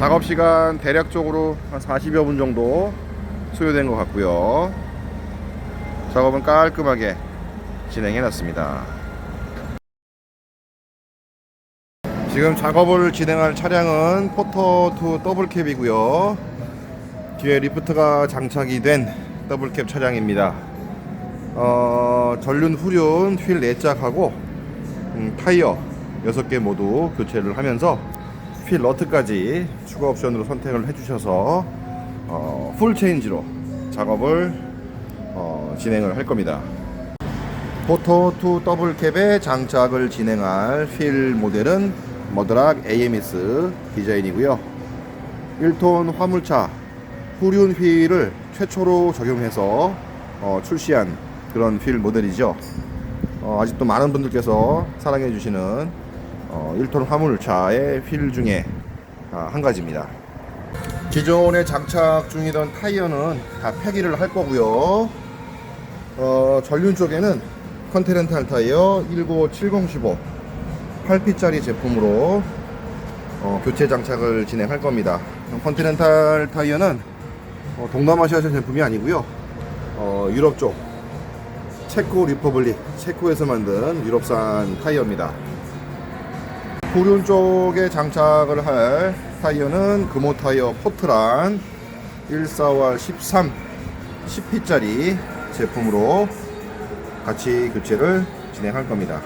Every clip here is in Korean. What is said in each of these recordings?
작업 시간 대략적으로 한 40여 분 정도 소요된 것 같고요. 작업은 깔끔하게 진행해 놨습니다. 지금 작업을 진행할 차량은 포터2 더블캡이고요. 뒤에 리프트가 장착이 된 더블캡 차량입니다. 어, 전륜 후륜 휠 4짝하고 음, 타이어 6개 모두 교체를 하면서 휠 너트까지 추가 옵션으로 선택을 해주셔서 어, 풀 체인지로 작업을 어, 진행을 할 겁니다. 포토 2 더블 캡에 장착을 진행할 휠 모델은 머드락 AMS 디자인이고요. 1톤 화물차 후륜 휠을 최초로 적용해서 어, 출시한 그런 휠 모델이죠. 어, 아직도 많은 분들께서 사랑해 주시는 어, 1톤 화물차의 휠 중에 아, 한 가지입니다. 기존에 장착 중이던 타이어는 다 폐기를 할 거고요. 어, 전륜 쪽에는 컨티넨탈 타이어 19715 8P짜리 제품으로 어, 교체 장착을 진행할 겁니다. 컨티넨탈 타이어는 어, 동남아시아 제품이 아니고요. 어, 유럽 쪽 체코 리퍼블릭 체코에서 만든 유럽산 타이어입니다. 후륜 쪽에 장착을 할 타이어는 금호 타이어 포트란 145R 13 10P짜리 제품으로 같이 교체를 진행할 겁니다.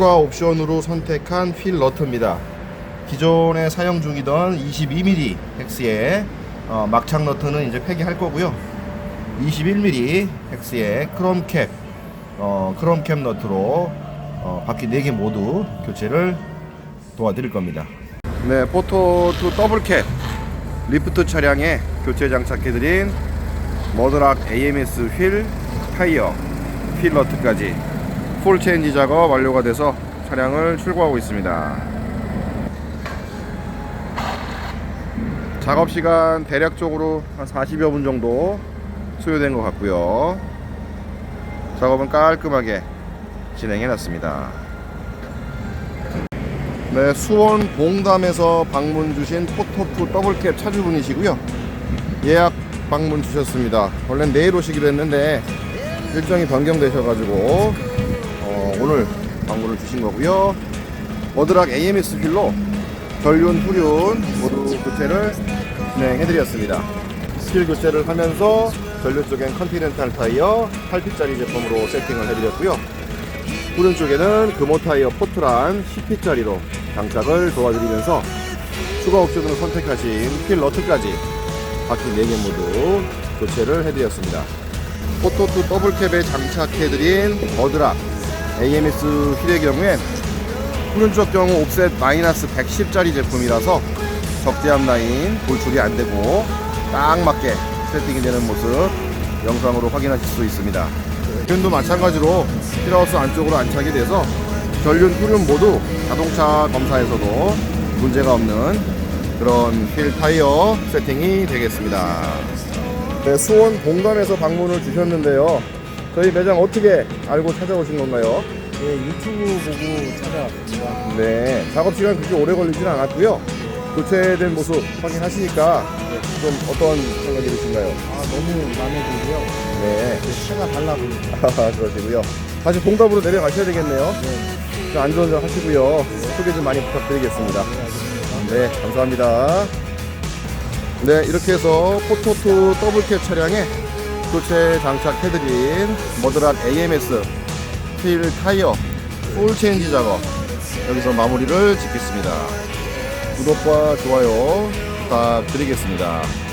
추가 옵션으로 선택한 휠 너트입니다. 기존에 사용 중이던 22mm 헥스의 어, 막창 너트는 이제 폐기할 거고요. 21mm 헥스의 크롬캡 어, 크롬캡 너트로 어, 바퀴 4개 모두 교체를 도와드릴 겁니다. 네, 포토2 더블캡 리프트 차량에 교체 장착해드린 머드락 AMS 휠, 타이어, 휠 너트까지 풀 체인지 작업 완료가 돼서 차량을 출고하고 있습니다. 작업 시간 대략적으로 한 40여 분 정도 소요된 것 같고요. 작업은 깔끔하게 진행해 놨습니다. 네, 수원 봉담에서 방문 주신 포토프 더블캡 차주분이시고요. 예약 방문 주셨습니다. 원래 내일 오시기로 했는데 일정이 변경되셔가지고 어, 오늘 방문을 주신 거고요. 머드락 AMS 휠로 전륜, 후륜 모두 교체를 진행해드렸습니다. 스킬 교체를 하면서 전륜 쪽엔 컨티넨탈 타이어 8P짜리 제품으로 세팅을 해드렸고요. 후륜 쪽에는 금호 타이어 포트란 10P짜리로 장착을 도와드리면서 추가 옵션으로 선택하신 휠 너트까지 바퀴 4개 모두 교체를 해드렸습니다. 포토2 더블캡에 장착해드린 버드락 AMS 휠의 경우엔 후륜쪽 경우 옵셋 마이너스 110짜리 제품이라서 적재함 라인 돌출이 안되고 딱 맞게 세팅이 되는 모습 영상으로 확인하실 수 있습니다. 륜도 마찬가지로 휠하우스 안쪽으로 안착이 돼서 전륜, 후륜 모두 자동차 검사에서도 문제가 없는 그런 휠 타이어 세팅이 되겠습니다. 네, 수원 본관에서 방문을 주셨는데요. 저희 매장 어떻게 알고 찾아오신 건가요? 예, 유튜브 보고 찾아왔습니다. 네, 작업 시간 그렇게 오래 걸리진 않았고요. 교체된 모습 확인하시니까 좀 어떤 생각이 드신가요? 아, 너무 마음에 들고요. 네. 차가 달라 보입니다. 그러시고요. 다시 봉답으로 내려가셔야 되겠네요. 네. 자, 안전운전 하시고요. 소개 좀 많이 부탁드리겠습니다. 네, 감사합니다. 네, 이렇게 해서 포토2 더블캡 차량에 교체 장착해드린 머드락 AMS 휠 타이어 풀 체인지 작업 여기서 마무리를 짓겠습니다. 구독과 좋아요 부탁드리겠습니다.